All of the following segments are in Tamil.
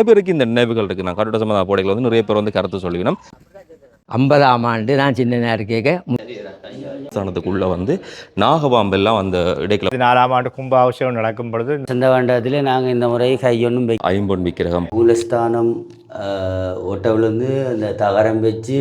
நிறைய பேருக்கு இந்த நினைவுகள் இருக்கு. நான் கட்டுட சம்பந்த போடைகள் வந்து நிறைய பேர் வந்து கருத்து சொல்லிக்கணும். ஐம்பதாம் ஆண்டு நான் சின்ன ஸ்தானத்துக்குள்ள வந்து நாகபாம்பெல்லாம் அந்த இடைக்கல பதினாலாம் ஆண்டு கும்பாபிஷேகம் நடக்கும் பொழுது சந்தவாண்டத்தில் நாங்கள் இந்த முறை கையொன்றும் வை ஐம்பொன் விக்கிரகம். மூலஸ்தானம் ஒட்ட விழுந்து அந்த தகரம் வச்சு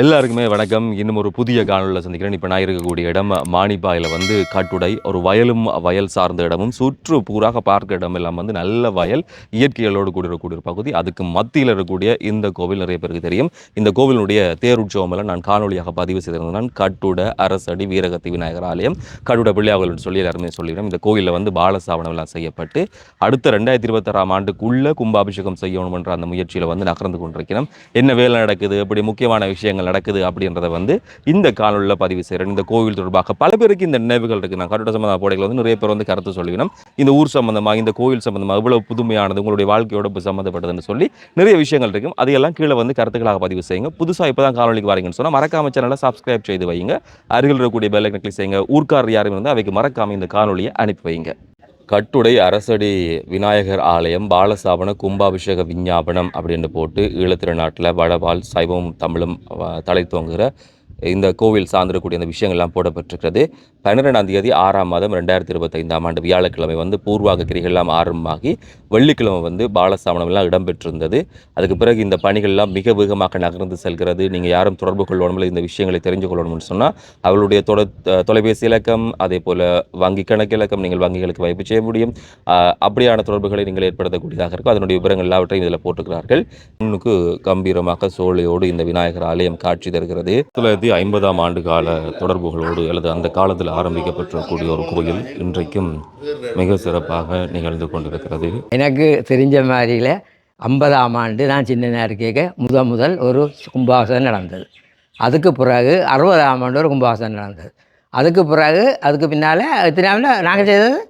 எல்லாருக்குமே வணக்கம். இன்னும் ஒரு புதிய காணொலியில் சந்திக்கிறேன். இப்போ நான் இருக்கக்கூடிய இடம் மானிப்பாயில் வந்து காட்டுடை. ஒரு வயலும் வயல் சார்ந்த இடமும் சுற்று பூராக பார்க்க இடம் எல்லாம் வந்து நல்ல வயல் இயற்கைகளோடு கூடிய ஒரு பகுதி. அதுக்கு மத்தியில் இருக்கக்கூடிய இந்த கோவில் நிறைய பேருக்கு தெரியும். இந்த கோவிலுடைய தேருற்சவம் எல்லாம் நான் காணொலியாக பதிவு செய்திருந்தேன். கட்டுட அரசடி வீரகத்தி விநாயகர் ஆலயம் கட்டுட பிள்ளையாவில் சொல்லி எல்லாருமே சொல்லிடுறோம். இந்த கோவிலில் வந்து பாலசாவனம் எல்லாம் செய்யப்பட்டு அடுத்த ரெண்டாயிரத்தி இருபத்தாறாம் ஆண்டுக்குள்ளே கும்பாபிஷேகம் செய்யணும்ன்ற அந்த முயற்சியில் வந்து நகர்ந்து கொண்டிருக்கிறோம். என்ன வேலை நடக்குது? இப்படி முக்கியமான விஷயங்கள் நடக்குது அப்படின்றத வந்து இந்த காணொலியில் பதிவு செய்கிறேன் இந்த கோவில் தொடர்பாக பல பேருக்கு இந்த நினைவுகள் இருக்குது நான் கட்டுட சம்பந்த போடைகள் வந்து நிறைய பேர் வந்து கருத்து சொல்லிக்கணும் இந்த ஊர் சம்பந்தமாக இந்த கோவில் சம்பந்தமாக இவ்வளோ புதுமையானது உங்களுடைய வாழ்க்கையோட சம்மந்தப்பட்டதுன்னு சொல்லி நிறைய விஷயங்கள் இருக்கும் அதையெல்லாம் கீழே வந்து கருத்துக்களாக பதிவு செய்யுங்க. புதுசாக இப்போ தான் காணொலிக்கு வரீங்கன்னு சொன்னால் மறக்காம சேனலை சப்ஸ்கிரைப் செய்து வைங்க அருகில் இருக்கக்கூடிய பெல்லை கிளிக் செய்யுங்க. ஊர்க்கார் யாரும் இருந்தால் அவைக்கு மறக்காம இந்த காணொலியை அனுப்பி வைங்க கட்டுடை அரசடி விநாயகர் ஆலயம் பாலசாபன கும்பாபிஷேக விஞ்ஞாபனம் அப்படின்னு போட்டு ஈழத்திருநாட்டில் வடபால் சைவம் தமிழும் தலை தோங்குகிற இந்த கோவில் சார்ந்திருக்கக்கூடிய அந்த விஷயங்கள்லாம் போடப்பட்டிருக்கிறது. பன்னிரெண்டாம் தேதி ஆறாம் மாதம் ரெண்டாயிரத்தி இருபத்தைந்தாம் ஆண்டு வியாழக்கிழமை வந்து பூர்வாக கிரிகள்லாம் ஆரம்பமாகி வெள்ளிக்கிழமை வந்து பாலசாமனம் எல்லாம் இடம்பெற்றிருந்தது. அதுக்கு பிறகு இந்த பணிகள்லாம் மிக வேகமாக நகர்ந்து செல்கிறது. நீங்கள் யாரும் தொடர்பு கொள்ளணும் இல்லை இந்த விஷயங்களை தெரிஞ்சு கொள்ளணும்னு சொன்னால் அவளுடைய தொட தொலைபேசி இலக்கம் அதே போல் வங்கி கணக்கு இலக்கம் நீங்கள் வங்கிகளுக்கு வைப்பு செய்ய முடியும். ஆஹ் அப்படியான தொடர்புகளை நீங்கள் ஏற்படுத்தக்கூடியதாக இருக்கும். அதனுடைய விவரங்கள் எல்லாவற்றையும் இதில் போட்டுக்கிறார்கள். இன்னுக்கு கம்பீரமாக சோழையோடு இந்த விநாயகர் ஆலயம் காட்சி தருகிறது. தொள்ளாயிரத்தி ஐம்பதாம் ஆண்டு கால தொடர்புகளோடு அல்லது அந்த காலத்தில் ஆரம்பிக்கப்பட்டிருக்கக்கூடிய ஒரு கோயில் இன்றைக்கும் மிக சிறப்பாக நிகழ்ந்து கொண்டிருக்கிறது. எனக்கு தெரிஞ்ச மாதிரியில் ஐம்பதாம் ஆண்டு நான் சின்ன இருக்கேக்க முத முதல் ஒரு கும்பாசனம் நடந்தது. அதுக்கு பிறகு அறுபதாம் ஆண்டு ஒரு கும்பாசனம் நடந்தது. அதுக்கு பிறகு அதுக்கு பின்னால் எத்தனை நாங்கள் செய்தது?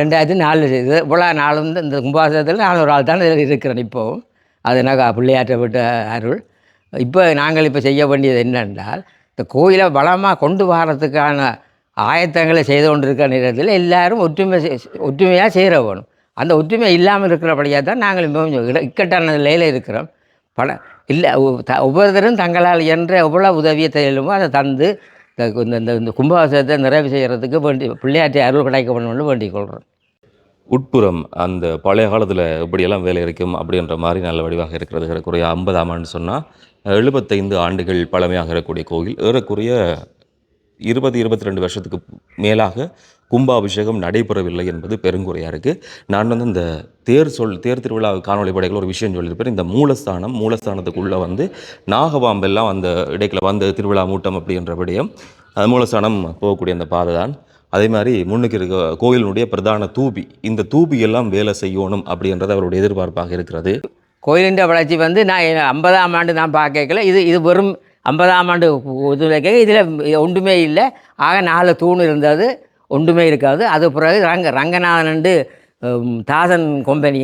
ரெண்டாயிரத்தி நாலில் செய்தது. இவ்வளோ நாள் வந்து இந்த கும்பாசனத்தில் நான் ஒரு ஆள் தான் இதில் இருக்கிறேன் இப்போவும் அது எனக்கு பிள்ளையாற்றப்பட்ட அருள். இப்போ நாங்கள் இப்போ செய்ய வேண்டியது என்னென்றால் இந்த கோயிலை வளமாக கொண்டு வர்றதுக்கான ஆயத்தங்களை செய்து கொண்டிருக்கிற நேரத்தில் எல்லாரும் ஒற்றுமை செய்- ஒற்றுமையாக சேர வேணும். அந்த ஒற்றுமை இல்லாமல் இருக்கிறபடியாக தான் நாங்கள் மிகவும் இக்கட்டான நிலையில் இருக்கிறோம். பல இல்லை ஒவ்வொருத்தரும் தங்களால் என்ற எவ்வளோ உதவியை தெரியலுமோ அதை தந்து இந்த இந்த- இந்த கும்பாபிஷேகத்தை நிறைவு செய்கிறதுக்கு வேண்டி பிள்ளையாற்றி அருள் கிடைக்க வேணும்னு வேண்டிக் கொள்கிறோம். உட்புறம் அந்த பழைய காலத்தில் எப்படியெல்லாம் வேலை இருக்கும் அப்படின்ற மாதிரி நல்ல வடிவாக இருக்கிறது. குறைய ஐம்பதாம் ஆண்டு சொன்னால் எழுபத்தைந்து ஆண்டுகள் பழமையாக இருக்கக்கூடிய கோயில் ஏறக்குறைய இருபது இருபத்தி ரெண்டு வருஷத்துக்கு மேலாக கும்பாபிஷேகம் நடைபெறவில்லை என்பது பெருங்குறையாக இருக்குது நான் வந்து இந்த தேர் சொல் தேர் திருவிழா காணொளி படைகள் ஒரு விஷயம் சொல்லியிருப்பேன். இந்த மூலஸ்தானம் மூலஸ்தானத்துக்குள்ளே வந்து நாகபாம்பெல்லாம் அந்த இடைக்கில் வந்த திருவிழா மூட்டம் அப்படின்ற விடயம் அது மூலஸ்தானம் போகக்கூடிய அந்த பாதை தான் அதே மாதிரி முன்னுக்கு இருக்க கோயிலினுடைய பிரதான தூபி இந்த தூபி எல்லாம் வேலை செய்யணும் அப்படின்றது அவருடைய எதிர்பார்ப்பாக இருக்கிறது. கோயிலின் வளர்ச்சி வந்து நான் ஐம்பதாம் ஆண்டு நான் பார்க்கல இது இது வெறும் ஐம்பதாம் ஆண்டு இது இதில் ஒன்றுமே இல்லை. ஆக நாலு தூண் இருந்தது ஒன்றுமே இருக்காது. அது பிறகு ரங்க ரங்கநாதன் தாசன் கம்பெனி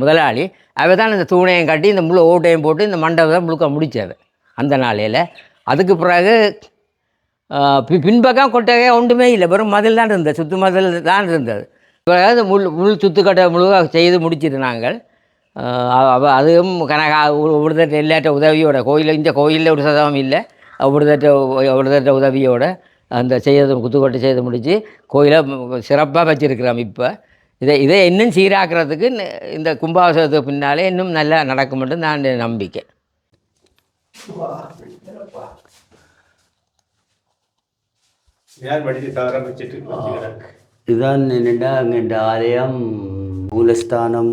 முதலாளி அவர் தான் இந்த தூணையும் கட்டி இந்த முழு ஓட்டையும் போட்டு இந்த மண்டபத்தை முழுக்க முடித்தது அந்த நாளையில். அதுக்கு பிறகு பி- பின்பக்கம் கொட்டகை ஒன்றுமே இல்லை. வெறும் மதில் தான் இருந்தது சுத்து மதில் தான் இருந்தது. பிறகு முள் முள் சுத்துக்கட்டை முழுக செய்து முடிச்சிட்டு நாங்கள் அஹ் அவ- அதுவும் கனகா ஒருத்தட்ட உதவியோட கோயில் இந்த கோயிலில் ஒரு சதவம் இல்லை. ஒருத்தட்ட ஒருத்தட்ட உதவியோட அந்த செய்யறது குத்துக்கொட்டை செய்து முடித்து கோயிலை சிறப்பாக வச்சுருக்கிறோம் இப்போ. இதை இதை இன்னும் சீராக்கிறதுக்கு இந்த கும்பாபிஷேகத்துக்கு பின்னாலே இன்னும் நல்லா நடக்கும்னு நான் நம்பிக்கை. யார் படித்து தவற வச்சுட்டு இதுதான் என்னென்னா அங்கே இந்த ஆலயம் மூலஸ்தானம்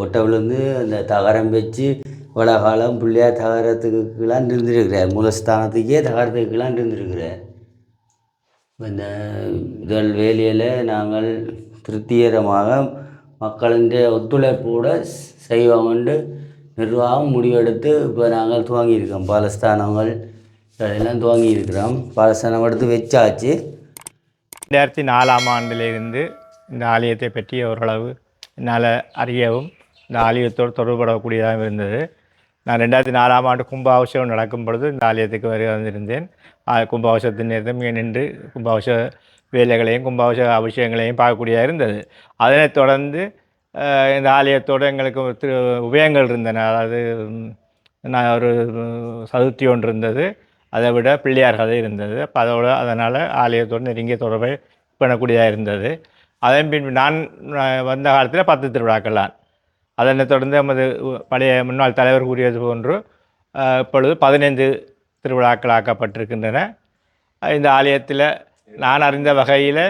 ஒட்டவிலேருந்து ஒட்ட விழுந்து அந்த தகரம் வச்சு இவ்வளோ காலம் பிள்ளையார் தகரத்துக்குலாம் இருந்துருக்கிறார் மூலஸ்தானத்துக்கே தகரத்துக்குலாம் இருந்திருக்கிறார் இந்த இதழ் வேலையில் நாங்கள் திருப்திகரமாக மக்களின் ஒத்துழைப்போடு செய்வோம்னு நிர்வாகம் முடிவெடுத்து இப்போ நாங்கள் துவங்கியிருக்கோம். பாலஸ்தானங்கள் இதெல்லாம் துவங்கியிருக்கிறோம். பாலஸ்தானம் எடுத்து வச்சாச்சு. ரெண்டாயிரத்தி நாலாம் ஆண்டிலிருந்து இந்த ஆலயத்தை பற்றி ஓரளவு என்னால் அறியவும் இந்த ஆலயத்தோடு தொடர்புபடக்கூடியதாக இருந்தது. நான் ரெண்டாயிரத்தி நாலாம் ஆண்டு கும்பாபிஷேகம் நடக்கும் பொழுது இந்த ஆலயத்துக்கு வருகை வந்திருந்தேன் ஆ, கும்பாபிஷேகத்தின் நேரத்தில் நின்று கும்பாபிஷ வேலைகளையும் கும்பாபிஷ அபிஷேகங்களையும் பார்க்கக்கூடியதாக இருந்தது. அதனைத் தொடர்ந்து இந்த ஆலயத்தோடு எங்களுக்கு திரு உபயங்கள் இருந்தன. அதாவது நான் ஒரு சதுர்த்தி ஒன்று இருந்தது. அதை விட பிள்ளையார்கள் இருந்தது. அப்போ அதோட அதனால் ஆலயத்தோடு நெருங்கிய தொடர்பை பண்ணக்கூடியதாக இருந்தது. அதன் பின் நான் வந்த காலத்தில் பத்து திருவிழாக்கள்லாம். அதனைத் தொடர்ந்து நமது பழைய முன்னாள் தலைவர் கூறியது போன்று இப்பொழுது பதினைந்து திருவிழாக்களாக்கப்பட்டிருக்கின்றன. ஆக்கப்பட்டிருக்கின்றன இந்த ஆலயத்தில் நான் அறிந்த வகையில்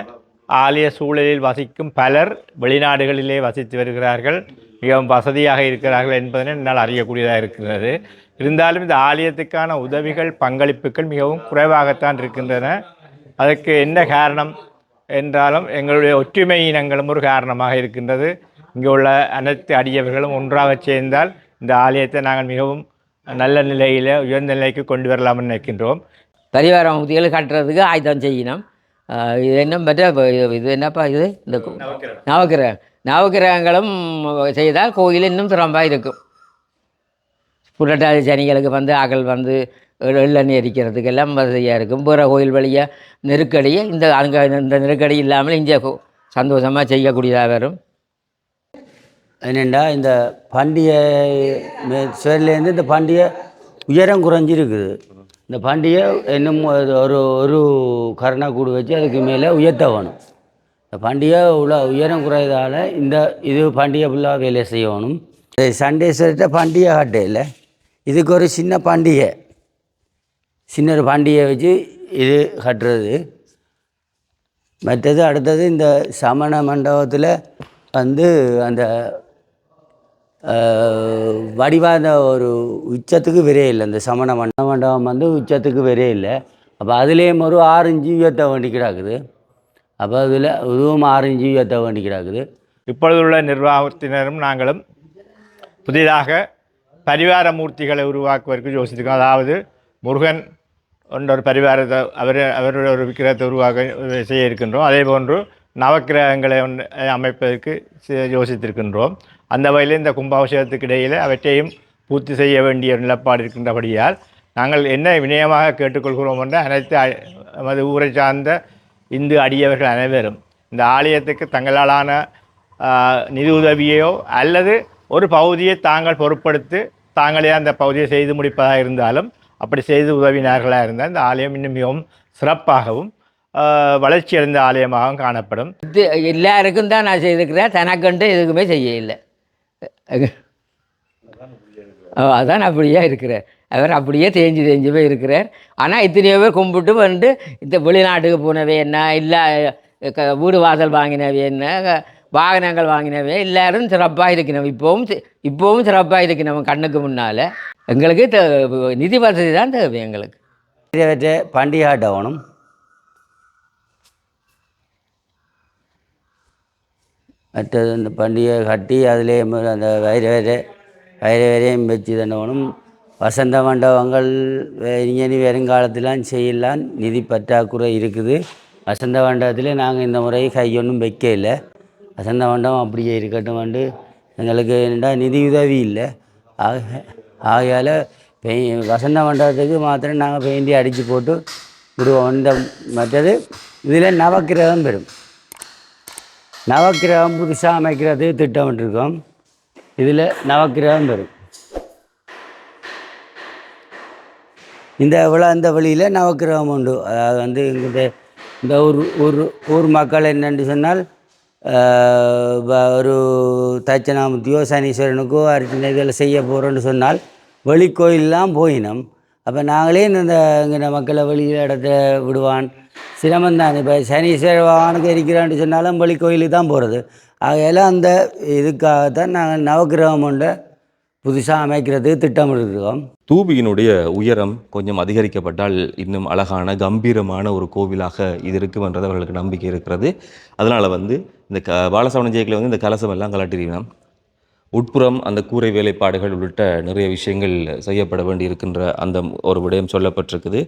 ஆலய சூழலில் வசிக்கும் பலர் வெளிநாடுகளிலே வசித்து வருகிறார்கள். மிகவும் வசதியாக இருக்கிறார்கள் என்பதனை என்னால் அறியக்கூடியதாக இருக்கிறது. இருந்தாலும் இந்த ஆலயத்துக்கான உதவிகள் பங்களிப்புகள் மிகவும் குறைவாகத்தான் இருக்கின்றன. அதற்கு என்ன காரணம் என்றாலும் எங்களுடைய ஒற்றுமை இனங்களும் ஒரு காரணமாக இருக்கின்றது. இங்கே உள்ள அனைத்து அடியவர்களும் ஒன்றாக சேர்ந்தால் இந்த ஆலயத்தை நாங்கள் மிகவும் நல்ல நிலையில் உயர்ந்த நிலைக்கு கொண்டு வரலாம்னு நினைக்கின்றோம். பரிவார முக்திகள் கட்டுறதுக்கு ஆயுதம் செய்யணும். இது என்ன மற்ற இது- என்னப்பா இது? இந்த நவக்கிரகம். நவக்கிரகங்களும் செய்தால் கோயில் இன்னும் சிறப்பாக இருக்கும். புரட்டாதி சனிகளுக்கு வந்து ஆக்கள் வந்து எள்- எள்ளெண்ணெய் எரிக்கிறதுக்கு எல்லாம் வசதியாக இருக்கும். பிற கோயில் வழியாக நெருக்கடியை இந்த அங்கே இந்த நெருக்கடி இல்லாமல் இங்கே சந்தோஷமாக செய்யக்கூடியதாக வரும். என்னென்னா இந்த பண்டிகை சுவர்லேருந்து இந்த பண்டிகை உயரம் குறைஞ்சிருக்குது. இந்த பண்டிகை இன்னும் ஒரு ஒரு ஒரு கருணா கூடு வச்சு அதுக்கு மேலே உயர்த்த வேணும் இந்த பண்டிகை உள்ள உயரம் குறையதால் இந்த இது பண்டிகை ஃபுல்லாக வேலை செய்யணும். சண்டே சொல்லிட்டு பண்டிகை காட்டு இல்லை. இதுக்கு ஒரு சின்ன பண்டிகை. சின்ன ஒரு பண்டிகை வச்சு இது கட்டுறது. மற்றது அடுத்தது இந்த சமண மண்டபத்தில் வந்து அந்த வடிவான ஒரு உச்சத்துக்கு விரே இல்லை இந்த சமண மண்ட மண்டபம் வந்து உச்சத்துக்கு விரே இல்லை அப்போ அதுலேயும் ஒரு ஆறு உயர்த்த வேண்டி கிடக்குது. அப்போ அதில் இதுவும் ஆறு உயர்த்த வேண்டி கிடக்குது. இப்பொழுதுள்ள நிர்வாகத்தினரும் நாங்களும் புதிதாக பரிவார மூர்த்திகளை உருவாக்குவதற்கு யோசித்திருக்கோம். அதாவது முருகன் ஒன்றொரு ஒரு பரிவாரத்தை அவர் அவருடைய ஒரு விக்கிரகத்தை உருவாக்க செய்ய இருக்கின்றோம். அதே போன்று நவக்கிரகங்களை ஒன்று அமைப்பதற்கு யோசித்திருக்கின்றோம். அந்த வகையில் இந்த கும்பாபிஷேகத்துக்கு இடையில் அவற்றையும் பூர்த்தி செய்ய வேண்டிய நிலப்பாடு இருக்கின்றபடியால் நாங்கள் என்ன வினயமாக கேட்டுக்கொள்கிறோம் என்ற அனைத்து நமது ஊரை சார்ந்த இந்து அடியவர்கள் அனைவரும் இந்த ஆலயத்துக்கு தங்களாலான நிதியுதவியையோ நிதி உதவியோ அல்லது ஒரு பகுதியை தாங்கள் பொருட்படுத்தி தாங்களே அந்த பகுதியை செய்து முடிப்பதாக இருந்தாலும் அப்படி செய்து உதவினார்களாக இருந்தால் இந்த ஆலயம் இன்னும் மிகவும் சிறப்பாகவும் வளர்ச்சி வளர்ச்சியடைந்த ஆலயமாகவும் காணப்படும். இது எல்லாருக்கும் தான் நான் செய்திருக்கிறேன். தனக்கண்டு எதுக்குமே செய்ய இல்லை அதான் அப்படியே இருக்கிறார் அவர் அப்படியே தேஞ்சு தேஞ்சு போய் இருக்கிறார். ஆனால் இத்தனையோ பேர் கும்பிட்டு வந்து இந்த வெளிநாட்டுக்கு போனவே என்ன இல்லை வீடு வாசல் வாங்கினவே என்ன வாகனங்கள் வாங்கினவே எல்லாரும் சிறப்பாக இருக்கணும். இப்போவும் இப்போவும் சிறப்பாக இருக்கணும் கண்ணுக்கு முன்னால். எங்களுக்கு நிதி வசதி தான் தேவை எங்களுக்கு. இதை பண்டிகை மற்றது இந்த பண்டிகை கட்டி அதிலே அந்த வயிறு வேறே வயிறு வேறையும் வச்சு தண்டவனும் வசந்த மண்டபங்கள் வே- இனி வருங்காலத்திலாம் செய்யலாம். நிதி பற்றாக்குறை இருக்குது. வசந்த மண்டபத்தில் நாங்கள் இந்த முறை கையொன்றும் இல்லை வசந்த மண்டபம் அப்படியே இருக்கட்டும் வந்து எங்களுக்கு என்னடா நிதி உதவி இல்லை. ஆக ஆகையால் பெய் வசந்த மண்டபத்துக்கு மாத்திரம் நாங்கள் பெயிண்டி அடித்து போட்டு விடுவோம். இந்த மற்றது இதில் நவக்கிரகம் பெறும். நவக்கிரகம் புதுசாக அமைக்கிறது திட்டமிட்டிருக்கோம் இதில் நவக்கிரகம் வரும். இந்த விழா இந்த வழியில் நவக்கிரகம் உண்டு. அதாவது வந்து இந்த இந்த ஊர் ஊர் ஊர் மக்கள் என்னென்று சொன்னால் ஒரு தட்சணாமூர்த்தியோ சனீஸ்வரனுக்கோ அர்ச்சனை இதில் செய்ய போகிறோன்னு சொன்னால் வெளிக்கோயிலெலாம் போயினோம். அப்போ நாங்களே இந்த இங்கே மக்களை வெளியில் இடத்த விடுவான். சிரமம் தான். இப்போ சனீஸ்வர பகவானுக்கு இருக்கிறான்னு சொன்னாலும் கோயிலுக்கு தான் போகிறது ஆகையால் அந்த இதுக்காகத்தான் நாங்கள் நவக்கிரகம் உண்டு புதுசாக அமைக்கிறதுக்கு திட்டமிட்டிருக்கோம் தூபியினுடைய உயரம் கொஞ்சம் அதிகரிக்கப்பட்டால் இன்னும் அழகான கம்பீரமான ஒரு கோவிலாக இது இருக்குமென்றது அவர்களுக்கு நம்பிக்கை இருக்கிறது. அதனால் வந்து இந்த க பாலசவன ஜெயக்கில் வந்து இந்த கலசம் எல்லாம் கலாட்டிருக்கணும் உட்புறம் அந்த கூரை வேலைப்பாடுகள் உள்ளிட்ட நிறைய விஷயங்கள் செய்யப்பட வேண்டி இருக்கின்ற அந்த ஒரு விடயம் சொல்லப்பட்டிருக்குது.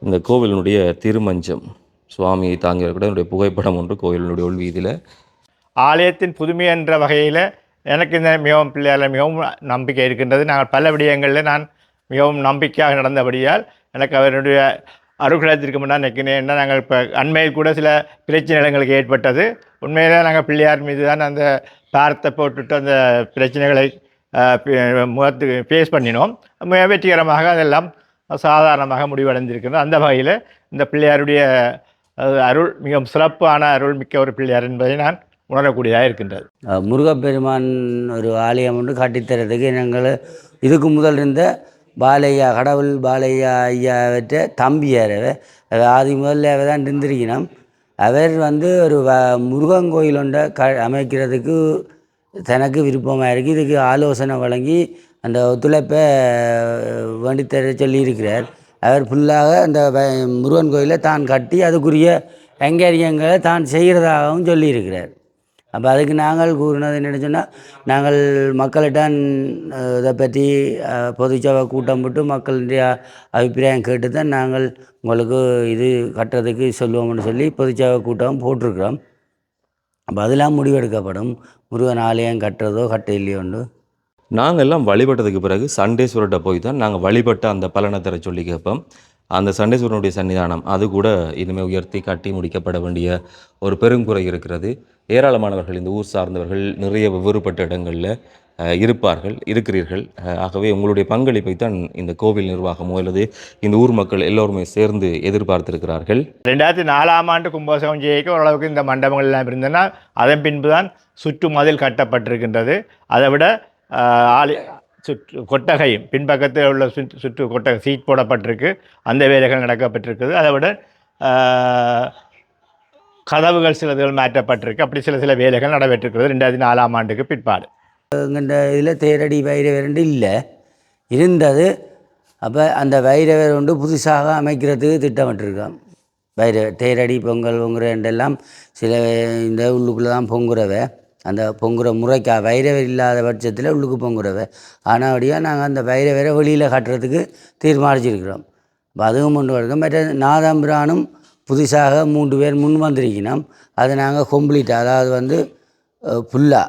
இந்த கோவிலினுடைய திருமஞ்சம். சுவாமியை தாங்கியிருக்கிற என்னுடைய புகைப்படம் ஒன்று கோவிலினுடைய உள்வீதியில். ஆலயத்தின் புதுமை என்ற வகையில் எனக்கு இந்த மிகவும் பிள்ளையால் மிகவும் நம்பிக்கை இருக்கின்றது. நாங்கள் பல விடயங்களில் நான் மிகவும் நம்பிக்கையாக நடந்தபடியால் எனக்கு அவருடைய அருகலத்திற்கு முன்னால் நிற்கினேன் நாங்கள் இப்போ அண்மையில் கூட சில பிரச்சனைகள் எங்களுக்கு ஏற்பட்டது. உண்மையிலே நாங்கள் பிள்ளையார் மீது தான் அந்த பாரத்தை போட்டுட்டு அந்த பிரச்சனைகளை பே- முகத்துக்கு ஃபேஸ் பண்ணினோம். மிக வெற்றிகரமாக அதெல்லாம் சாதாரணமாக முடிவடைந்திருக்கிறது அந்த வகையில் இந்த பிள்ளையாருடைய அருள் மிகவும் சிறப்பான அருள் மிக்க ஒரு பிள்ளையார் என்பதை நான் உணரக்கூடியதாக இருக்கின்றது. முருகப்பெருமான் ஒரு ஆலயம் ஒன்று காட்டித்தரதுக்கு நாங்கள் இதுக்கு முதல் இருந்த பாலையா கடவுள் பாலையா ஐயாவற்ற தம்பியார் அவர். அவர் ஆதி முதல்ல அவர் தான் இருந்திருக்கணும். அவர் வந்து ஒரு வ முருகன் கோயில் ஒன்றை க அமைக்கிறதுக்கு தனக்கு விருப்பமாக இருக்குது இதுக்கு ஆலோசனை வழங்கி அந்த ஒத்துழைப்பை வேண்டித்தர சொல்லியிருக்கிறார். அவர் ஃபுல்லாக அந்த வ- முருகன் கோயிலை தான் கட்டி அதுக்குரிய கைங்கரியங்களை தான் செய்கிறதாகவும் சொல்லியிருக்கிறார். அப்போ அதுக்கு நாங்கள் கூறினது என்னென்னு சொன்னால் நாங்கள் மக்களிடம் இதை பற்றி பொதுச்சபை கூட்டம் போட்டு மக்களுடைய அபிப்பிராயம் கேட்டு தான் நாங்கள் உங்களுக்கு இது கட்டுறதுக்கு சொல்லுவோம்னு சொல்லி பொதுச்சபை கூட்டம் போட்டிருக்கிறோம். அப்போ அதெல்லாம் முடிவெடுக்கப்படும். முருகன் ஆலயம் கட்டுறதோ கட்ட இல்லையோண்டு நாங்கள் எல்லாம் வழிபட்டதுக்கு பிறகு சண்டேஸ்வரர்கிட்ட போய் தான் நாங்கள் வழிபட்ட அந்த பலனை தர சொல்லி கேட்போம். அந்த சண்டேஸ்வரனுடைய சன்னிதானம் அது கூட இனிமேல் உயர்த்தி கட்டி முடிக்கப்பட வேண்டிய ஒரு பெருங்குறை இருக்கிறது. ஏராளமானவர்கள் இந்த ஊர் சார்ந்தவர்கள் நிறைய வெவ்வேறுபட்ட இடங்களில் இருப்பார்கள் இருக்கிறீர்கள். ஆகவே உங்களுடைய பங்களிப்பை தான் இந்த கோவில் நிர்வாகமோ அல்லது இந்த ஊர் மக்கள் எல்லோருமே சேர்ந்து எதிர்பார்த்திருக்கிறார்கள். ரெண்டாயிரத்தி நாலாம் ஆண்டு கும்பாபிஷேகம் ஜெயிக்க ஓரளவுக்கு இந்த மண்டபங்கள் எல்லாம் இருந்தன. அதன் பின்பு தான் சுற்று மதில் கட்டப்பட்டிருக்கின்றது. அதை விட ஆலி சுற்று கொட்டகையும் பின்பக்கத்தில் உள்ள சுற்று சுற்று கொட்டகை சீட் போடப்பட்டிருக்கு. அந்த வேலைகள் நடக்கப்பட்டிருக்குது. அதை விட கதவுகள் சிலதுகள் மாற்றப்பட்டிருக்கு. அப்படி சில சில வேலைகள் நடைபெற்றிருக்கிறது ரெண்டாயிரத்தி நாலாம் ஆண்டுக்கு பிற்பாடு. எங்கள்கிட்ட இதில் தேரடி வைரவர் இல்லை. இருந்தது. அப்போ அந்த வைரவர் ஒன்று புதுசாக அமைக்கிறதுக்கு திட்டமிட்டிருக்கோம். வைர தேரடி பொங்கல் பொங்குறண்டெல்லாம் சில இந்த உள்ளுக்குள்ளே தான் பொங்குறவை. அந்த பொங்குற முறைக்கா வைரவர் இல்லாத பட்சத்தில் உள்ளுக்கு பொங்குறவ அப்படியே நாங்கள் அந்த வைரவரை வெளியில் காட்டுறதுக்கு தீர்மானிச்சிருக்கிறோம். அப்போ அதுவும் கொண்டு வருகிறோம் மற்ற நாதம்பிரானும் புதுசாக மூன்று பேர் முன் வந்திருக்கணும். அதை நாங்கள் கொம்ப்ளீட் அதாவது வந்து ஃபுல்லாக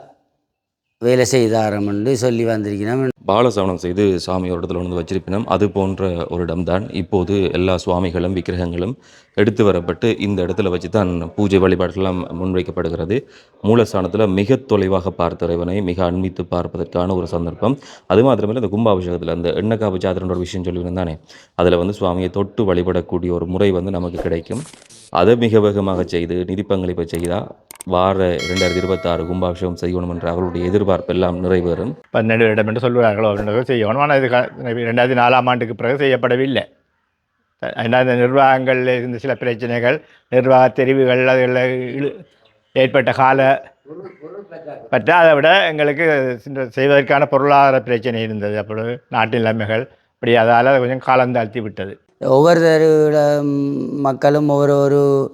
வேலை செய்தாரம் என்று சொல்லி வந்திருக்கிறோம். பாலசவனம் செய்து சாமி ஒரு இடத்துல வந்து வச்சிருப்பினோம். அது போன்ற ஒரு இடம்தான். இப்போது எல்லா சுவாமிகளும் விக்கிரகங்களும் எடுத்து வரப்பட்டு இந்த இடத்துல வச்சு தான் பூஜை வழிபாடுகள்லாம் முன்வைக்கப்படுகிறது. மூலஸ்தானத்தில் மிக தொலைவாக பார்த்த இறைவனை மிக அண்மித்து பார்ப்பதற்கான ஒரு சந்தர்ப்பம். அது மாத்திரமில்லை இந்த கும்பாபிஷேகத்தில் அந்த எண்ணக்காப்பு காப்பு ஒரு விஷயம் சொல்லியிருந்தேன் தானே. அதில் வந்து சுவாமியை தொட்டு வழிபடக்கூடிய ஒரு முறை வந்து நமக்கு கிடைக்கும். அதை மிக வேகமாக செய்து நிதி பங்களிப்பை செய்தால் வார ரெண்டாயிரத்தி இருபத்தாறு கும்பாபிஷேகம் செய்யணும் என்ற அவர்களுடைய எதிர்பார்ப்பு எல்லாம் நிறைவேறும். பன்னெண்டு இடம் என்று சொல்வார்களோ அப்படின்றத செய்யணும். ஆனால் இது ரெண்டாயிரத்தி நாலாம் ஆண்டுக்கு பிறகு செய்யப்படவில்லை. ஏன்னா இந்த நிர்வாகங்களில் இருந்த சில பிரச்சனைகள் நிர்வாக தெரிவுகள் அதில் இழு- ஏற்பட்ட கால பற்ற அதை விட எங்களுக்கு செய்வதற்கான பொருளாதார பிரச்சனை இருந்தது. அப்பொழுது நாட்டு நிலைமைகள் இப்படி அதால் அது கொஞ்சம் காலம் தாழ்த்தி விட்டது. ஒவ்வொருத்தரோட மக்களும் ஒவ்வொரு ஒரு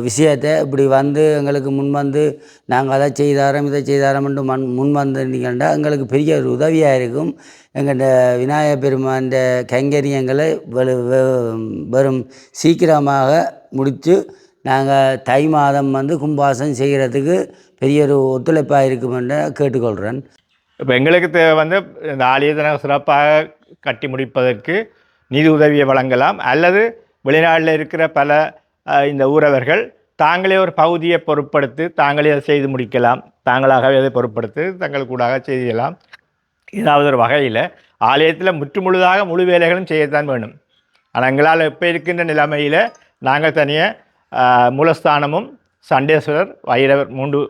விஷயத்தை இப்படி வந்து எங்களுக்கு முன் வந்து நாங்கள் அதை செய்தாரோம் இதை செய்தாரோம்ட்டு மண் முன் வந்துட்டீங்கன்னா எங்களுக்கு பெரிய ஒரு உதவியாக இருக்கும். எங்கள்கிட்ட விநாயகர் பெருமான் கைங்கரியங்களை வரும் வெ- வெறும் சீக்கிரமாக முடித்து நாங்கள் தை மாதம் வந்து கும்பாசம் செய்கிறதுக்கு பெரிய ஒரு ஒத்துழைப்பாக இருக்குமென்று கேட்டுக்கொள்கிறேன். இப்போ எங்களுக்கு தேவை வந்து இந்த ஆலயத்தை நாங்கள் சிறப்பாக கட்டி முடிப்பதற்கு நிதி உதவியை வழங்கலாம். அல்லது வெளிநாட்டில் இருக்கிற பல இந்த ஊரவர்கள் தாங்களே ஒரு பகுதியை பொருட்படுத்தி தாங்களே அதை செய்து முடிக்கலாம். தாங்களாகவே அதை பொருட்படுத்தி தங்கள் கூடாக செய்யலாம். ஏதாவது ஒரு வகையில் ஆலயத்தில் முற்றுமுழுதாக முழு வேலைகளும் செய்யத்தான் வேணும். ஆனால் எங்களால் இப்போ இருக்கின்ற நிலைமையில் நாங்கள் தனியாக மூலஸ்தானமும் சண்டேஸ்வரர் வைரவர் மூன்று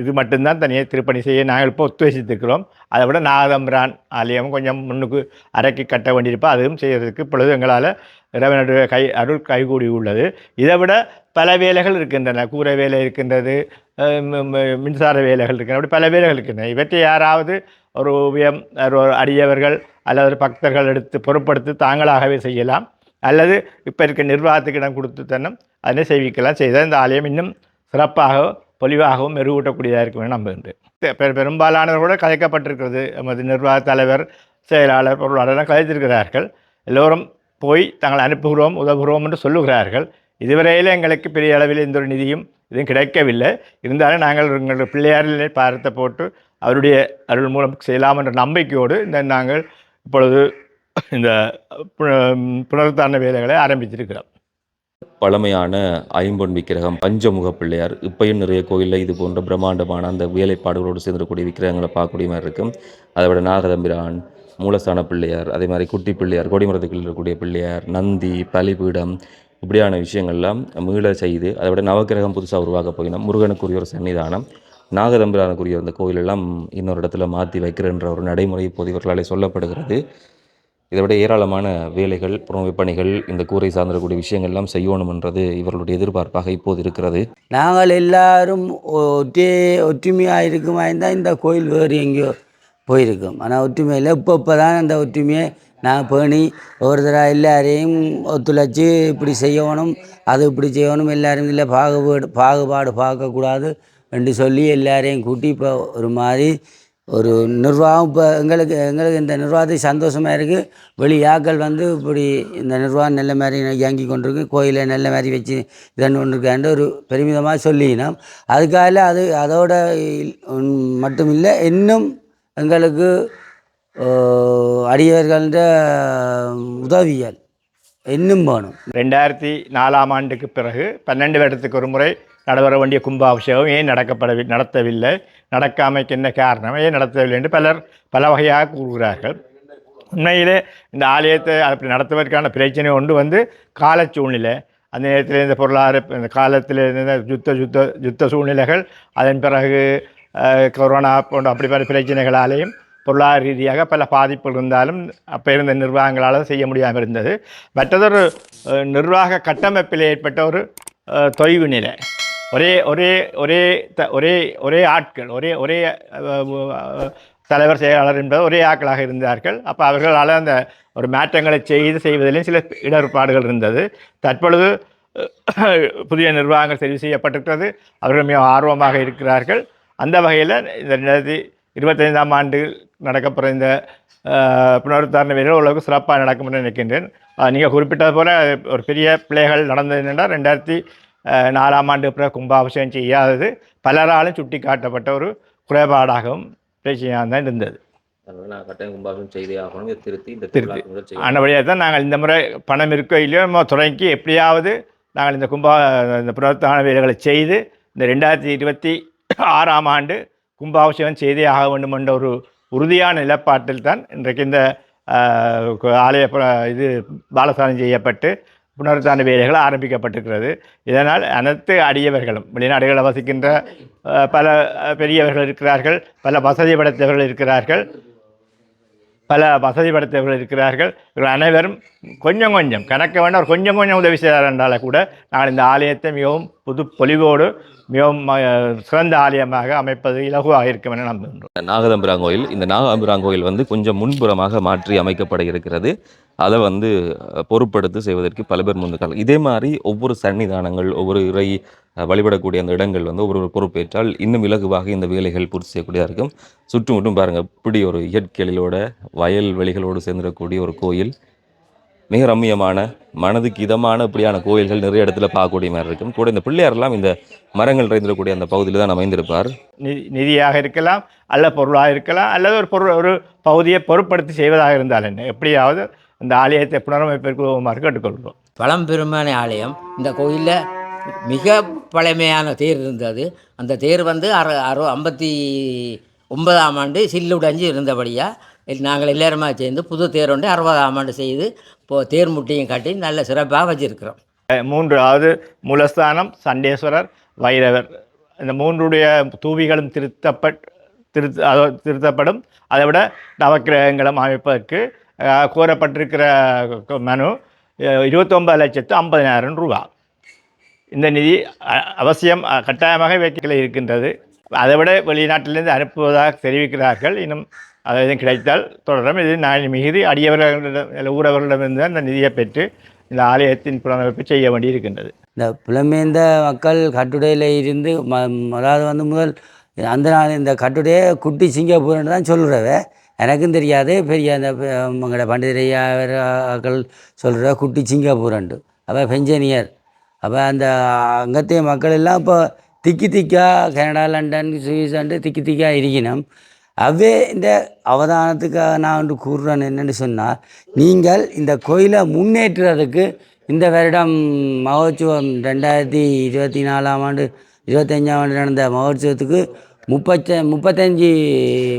இது மட்டும்தான் தனியாக திருப்பணி செய்ய நாங்கள் இப்போ ஒத்துவசித்திருக்கிறோம் அதை விட நாதம்பிரான் ஆலயம் கொஞ்சம் முன்னுக்கு அரைக்கி கட்ட வேண்டியிருப்போம் அதுவும் செய்கிறதுக்கு இப்பொழுது எங்களால் இறைவனுடைய கை அருள் கைகூடி உள்ளது. இதை விட பல வேலைகள் இருக்கின்றன. கூரை வேலை இருக்கின்றது மின்சார வேலைகள் இருக்கின்றன. அப்படி பல வேலைகள் இருக்கின்றன. இவற்றை யாராவது ஒரு ஓவியம் ஒரு அடியவர்கள் அல்லது ஒரு பக்தர்கள் எடுத்து பொருட்படுத்தி தாங்களாகவே செய்யலாம். அல்லது இப்போ இருக்க நிர்வாகத்துக்கு இடம் கொடுத்து தன்னும் அதனை செய்விக்கலாம் செய்தால் இந்த ஆலயம் இன்னும் சிறப்பாக பொலிவாகவும் மெருகூட்டக்கூடியதாக இருக்கும் என நம்புகின்றேன் பெ- பெரு- பெரும்பாலானவர் கூட நிர்வாக தலைவர் செயலாளர் பொருளாளர்லாம் கலைத்திருக்கிறார்கள். எல்லோரும் போய் தாங்கள் அனுப்புகிறோம் உதவுகிறோம் என்று சொல்லுகிறார்கள். இதுவரையில் எங்களுக்கு பெரிய அளவில் எந்த ஒரு நிதியும் இதுவும் கிடைக்கவில்லை. இருந்தாலும் நாங்கள் எங்களுடைய பிள்ளையாரிலே பாரத்தை போட்டு அவருடைய அருள் மூலம் செய்யலாம் என்ற நம்பிக்கையோடு இந்த நாங்கள் இப்பொழுது இந்த பு- புனருத்தாரண வேலைகளை ஆரம்பித்திருக்கிறோம். பழமையான ஐம்பொன் விக்கிரகம் பஞ்சமுக பிள்ளையார் இப்பயும் நிறைய கோயிலில் இது போன்ற பிரம்மாண்டமான அந்த வேலைப்பாடுகளோடு சேர்ந்துக்கூடிய விக்கிரகங்களை பார்க்கக்கூடிய மாதிரி இருக்கும். அதை விட நாகதம்பிரான் மூலஸ்தான பிள்ளையார் அதே மாதிரி குட்டி பிள்ளையார் கொடிமரத்துக்குள் இருக்கக்கூடிய பிள்ளையார் நந்தி பலிபீடம் இப்படியான விஷயங்கள்லாம் மீள செய்து அதை விட நவக்கிரகம் புதுசாக உருவாக்க போயினோம் முருகனுக்குரிய ஒரு சன்னிதானம் நாகதம்பிரானுக்குரிய அந்த கோயிலெல்லாம் இன்னொரு இடத்துல மாற்றி வைக்கிறன்ற ஒரு நடைமுறை இப்போது இவர்களாலே சொல்லப்படுகிறது. இதை விட ஏராளமான வேலைகள் புறம் விற்பனைகள் இந்த கூரை சார்ந்திருக்கக்கூடிய விஷயங்கள்லாம் செய்யணும்ன்றது இவர்களுடைய எதிர்பார்ப்பாக இப்போது இருக்கிறது. நாங்கள் எல்லாரும் ஒற்றே ஒற்றுமையாக இருக்குமா இருந்தால் இந்த கோயில் வேறு எங்கேயோ போயிருக்கும். ஆனால் ஒற்றுமையில் இப்போ இப்போ தான் அந்த ஒற்றுமையை நான் பேணி ஒருத்தராக எல்லாரையும் ஒத்துழைச்சி இப்படி செய்யணும் அது இப்படி செய்யணும் எல்லாரும் இல்லை பாகுபாடு பாகுபாடு பார்க்கக்கூடாது என்று சொல்லி எல்லாரையும் கூட்டி இப்போ ஒரு மாதிரி ஒரு நிர்வாகம் இப்போ எங்களுக்கு எங்களுக்கு இந்த நிர்வாகத்துக்கு சந்தோஷமாக இருக்குது வெளியாக்கள் வந்து இப்படி இந்த நிர்வாகம் நல்ல மாதிரி இயங்கி கொண்டிருக்கு. கோயிலை நல்ல மாதிரி வச்சு இதன் ஒன்றுக்காண்டு ஒரு பெருமிதமாக சொல்லினோம். அதுக்காக அது அதோட மட்டும் இல்லை இன்னும் எங்களுக்கு அடியவர்கள உதவியல் இன்னும் வேணும். ரெண்டாயிரத்தி நாலாம் ஆண்டுக்கு பிறகு பன்னெண்டு வருடத்துக்கு ஒரு முறை நடைபெற வேண்டிய கும்பாபிஷேகம் ஏன் நடக்கப்படவி நடத்தவில்லை? நடக்காமைக்கு என்ன காரணம்? ஏன் நடத்தவில்லை என்று பலர் பல வகையாக கூறுகிறார்கள். உண்மையிலே இந்த ஆலயத்தை அப்படி நடத்துவதற்கான பிரச்சனை ஒன்று வந்து கால சூழ்நிலை. அந்த நேரத்தில் இந்த பொருளாதார இந்த காலத்தில் இருந்த யுத்த யுத்த யுத்த சூழ்நிலைகள் அதன் பிறகு கொரோனா போன்ற அப்படிப்பட்ட பிரச்சனைகளாலேயும் பொருளாதார ரீதியாக பல பாதிப்புகள் இருந்தாலும் அப்போ இருந்த நிர்வாகங்களால் செய்ய முடியாமல் இருந்தது. மற்றதொரு நிர்வாக கட்டமைப்பில் ஏற்பட்ட ஒரு தொய்வு நிலை. ஒரே ஒரே ஒரே த ஒரே ஒரே ஆட்கள் ஒரே ஒரே தலைவர் செயலாளர் என்பது ஒரே ஆட்களாக இருந்தார்கள். அப்போ அவர்களால் அந்த ஒரு மாற்றங்களை செய்து செய்வதிலும் சில இடர்பாடுகள் இருந்தது. தற்பொழுது புதிய நிர்வாகங்கள் தெரிவு செய்யப்பட்டிருக்கிறது. அவர்கள் மிக ஆர்வமாக இருக்கிறார்கள். அந்த வகையில் இந்த ரெண்டாயிரத்தி இருபத்தைந்தாம் ஆண்டு நடக்கப்போகிற இந்த புனருத்தாரண வேலை ஓரளவுக்கு சிறப்பாக நடக்கும் என்று நினைக்கின்றேன். நீங்கள் குறிப்பிட்டது போல ஒரு பெரிய பிள்ளைகள் நடந்தது என்னென்றால் ரெண்டாயிரத்தி நாலாம் ஆண்டு பிறகு கும்பாபிஷேகம் செய்யாதது பலராலும் சுட்டி காட்டப்பட்ட ஒரு குறைபாடாகவும் பிரச்சனையாக தான் இருந்தது. ஆனபடியாக தான் நாங்கள் இந்த முறை பணம் இருக்கோ இல்லையோ தொடங்கி எப்படியாவது நாங்கள் இந்த கும்பா இந்த புனருத்தான வேலைகளை செய்து இந்த ரெண்டாயிரத்தி இருபத்தி ஆறாம் ஆண்டு கும்பாபிஷேகம் செய்தே ஆக வேண்டும் என்ற ஒரு உறுதியான நிலப்பாட்டில் தான் இன்றைக்கு இந்த ஆலய இது பாலஸ்தானம் செய்யப்பட்டு புனருத்தான வேலைகள் ஆரம்பிக்கப்பட்டிருக்கிறது. இதனால் அனைத்து அடியவர்களும் வெளிநாடுகளில் வசிக்கின்ற பல பெரியவர்கள் இருக்கிறார்கள் பல வசதி படைத்தவர்கள் இருக்கிறார்கள் பல வசதி படைத்தவர்கள் இருக்கிறார்கள். இவர்கள் அனைவரும் கொஞ்சம் கொஞ்சம் கணக்க வேண்டாம் கொஞ்சம் கொஞ்சம் உதவி செய்தார் என்றால் கூட நாங்கள் இந்த ஆலயத்தை மிகவும் புது பொலிவோடு மிகவும் சிறந்த ஆலயமாக அமைப்பது இலகுவாக இருக்கும் என நம்புகின்றோம். நாகதம்பிரான் கோயில் இந்த நாகதம்பிரான் கோயில் வந்து கொஞ்சம் முன்புறமாக மாற்றி அமைக்கப்பட இருக்கிறது. அதை வந்து அஹ், செய்வதற்கு பல பேர் முந்துக்கால் இதே மாதிரி ஒவ்வொரு சன்னிதானங்கள் ஒவ்வொரு இறை வழிபடக்கூடிய அந்த இடங்கள் வந்து ஒவ்வொரு பொறுப்பேற்றால் இன்னும் இலகுவாக இந்த வேலைகள் பூர்த்தி செய்யக்கூடியதாக இருக்கும். சுற்றுமுற்றும் பாருங்கள் இப்படி ஒரு இயற்கைகளோட வயல் வெளிகளோடு சேர்ந்துடக்கூடிய ஒரு கோயில் மிக ரம்மியமான மனதுக்கு இதமான இப்படியான கோயில்கள் நிறைய இடத்துல பார்க்கக்கூடிய மாதிரி இருக்கும். கூட இந்த பிள்ளையாரெல்லாம் இந்த மரங்கள் நிறைந்திருக்கக்கூடிய அந்த பகுதியில் தான் அமைந்திருப்பார். நிதி நிதியாக இருக்கலாம் அல்ல பொருளாக இருக்கலாம் அல்லது ஒரு பொருள் ஒரு பகுதியை பொருட்படுத்தி செய்வதாக இருந்தால் என்ன? எப்படியாவது அந்த ஆலயத்தை புனரமைப்பிற்கு உதவுமாறு கேட்டுக்கொள்கிறோம் பழம்பெருமானி ஆலயம் இந்த கோயிலில் மிக பழமையான தேர் இருந்தது. அந்த தேர் வந்து அறு அறு ஐம்பத்தி ஒன்பதாம் ஆண்டு சில்லுடைஞ்சு இருந்தபடியாக நாங்கள் எல்லாருமா சேர்ந்து புது தேர் அறுபதாம் ஆண்டு செய்து இப்போது தேர் முட்டையும் கட்டி நல்ல சிறப்பாக வச்சுருக்கிறோம். மூன்றாவது மூலஸ்தானம் சண்டேஸ்வரர் வைரவர். இந்த மூன்றுடைய தூவிகளும் திருத்தப்பட் திருத்த திருத்தப்படும். அதை விட நவக்கிரகங்களும் அமைப்பதற்கு கூறப்பட்டிருக்கிற கோரப்பட்டிருக்கிற மனு இருபத்தொம்பது இருபத்தொன்பது லட்சத்து ஐம்பதினாயிரம் ரூபா. இந்த நிதி அவசியம் கட்டாயமாக வைக்கல இருக்கின்றது. அதை விட வெளிநாட்டிலிருந்து அனுப்புவதாக தெரிவிக்கிறார்கள். இன்னும் அது எதுவும் கிடைத்தால் தொடரும். இது நான் மிகுதி. அடியவர்களிடம் ஊரவர்களிடமிருந்து அந்த நிதியை பெற்று இந்த ஆலயத்தின் புலமைப்பு செய்ய வேண்டியிருக்கின்றது. இந்த புலமேந்த மக்கள் கட்டுடையில் இருந்து ம அதாவது வந்து முதல் அந்த நாள் இந்த கட்டுடையை குட்டி சிங்கப்பூர்னு தான் சொல்கிறவ எனக்கும் தெரியாது. பெரிய அந்த எங்களோட பண்டிதரையா சொல்கிற குட்டி சிங்கப்பூரண்டு அப்போ பெஞ்சனியர். அப்போ அந்த அங்கத்திய மக்கள் எல்லாம் இப்போ திக்கி திக்கா கனடா லண்டன் சுவிஸ்லாண்டு திக்கி திக்கா இருக்கணும். அவே இந்த அவதானத்துக்காக நான் வந்து கூறுறேன் என்னென்னு சொன்னால் நீங்கள் இந்த கோயிலை முன்னேற்றுறதுக்கு இந்த வருடம் மகோத்சவம் ரெண்டாயிரத்தி இருபத்தி நாலாம் ஆண்டு இருபத்தஞ்சாம் ஆண்டு நடந்த மகோத்சவத்துக்கு முப்பத்த முப்பத்தஞ்சு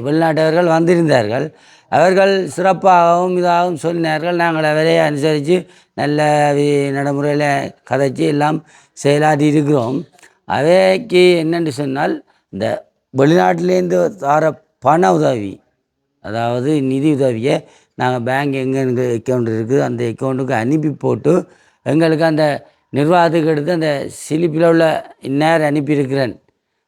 வெளிநாட்டவர்கள் வந்திருந்தார்கள். அவர்கள் சிறப்பாகவும் இதாகவும் சொன்னார்கள் நாங்கள் அவரை அனுசரித்து நல்ல நடைமுறையில் கதைச்சி எல்லாம் செயலாற்றி இருக்கிறோம். அவைக்கு என்னென்று சொன்னால் இந்த வெளிநாட்டிலேருந்து வர பண உதவி அதாவது நிதி உதவியை நாங்கள் பேங்க் எங்கே எங்கள் அக்கௌண்ட் இருக்குது அந்த அக்கௌண்ட்டுக்கு அனுப்பி போட்டு எங்களுக்கு அந்த நிர்வாகத்துக்கு எடுத்து அந்த சிலிப்பில் உள்ள இந்நேரம் அனுப்பியிருக்கிறேன்.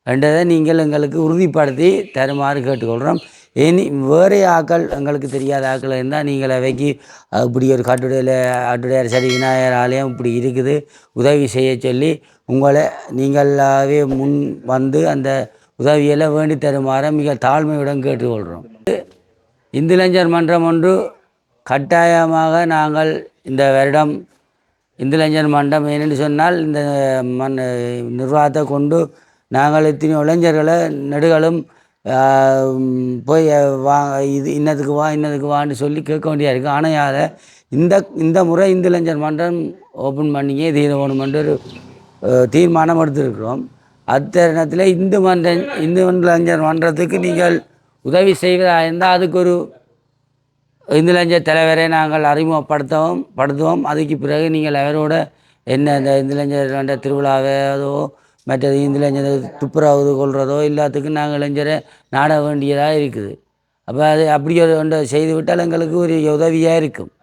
என்றதை நீங்கள் எங்களுக்கு உறுதிப்படுத்தி தருமாறு கேட்டுக்கொள்கிறோம் இனி வேறு ஆக்கள் எங்களுக்கு தெரியாத ஆக்கள் இருந்தால் நீங்கள் அவைக்கு இப்படி ஒரு காட்டுடையில் ஆட்டுடையார் சரி விநாயகர் ஆலயம் இப்படி இருக்குது உதவி செய்ய சொல்லி உங்களை நீங்களாகவே முன் வந்து அந்த உதவியெல்லாம் வேண்டி தருமாறு மிக தாழ்மையுடன் கேட்டுக்கொள்கிறோம். இந்துலஞ்சர் மன்றம் ஒன்று கட்டாயமாக நாங்கள் இந்த வருடம் இந்துலஞ்சர் மன்றம் ஏனென்று சொன்னால் இந்த மண் நிர்வாகத்தை கொண்டு நாங்கள் இத்தனை இளைஞர்களை நெடுகளும் போய் வா இது இன்னதுக்கு வா இன்னதுக்கு வான்னு சொல்லி கேட்க வேண்டியா இருக்குது ஆனால் இந்த இந்த முறை இந்து மன்றம் ஓப்பன் பண்ணியே தீரணுமென்று ஒரு தீர்மானம் எடுத்திருக்கிறோம். அத்தருணத்தில் இந்து மன்றம் இந்து இளைஞர் மன்றத்துக்கு நீங்கள் உதவி செய்வதாக இருந்தால் அதுக்கு ஒரு இந்துலஞ்ச தலைவரை நாங்கள் அறிமுகப்படுத்தவும் படுத்துவோம். அதுக்கு பிறகு நீங்கள் அவரோட என்ன இந்த இந்துலஞ்சர் என்ற திருவிழாவதோ மற்றது இந்துலஞ்சர் துப்புரவு கொள்றதோ எல்லாத்துக்கும் நாங்கள் இளைஞரை நாட வேண்டியதாக இருக்குது. அப்போ அது அப்படி ஒன்று செய்து விட்டால் எங்களுக்கு ஒரு உதவியாக இருக்கும்.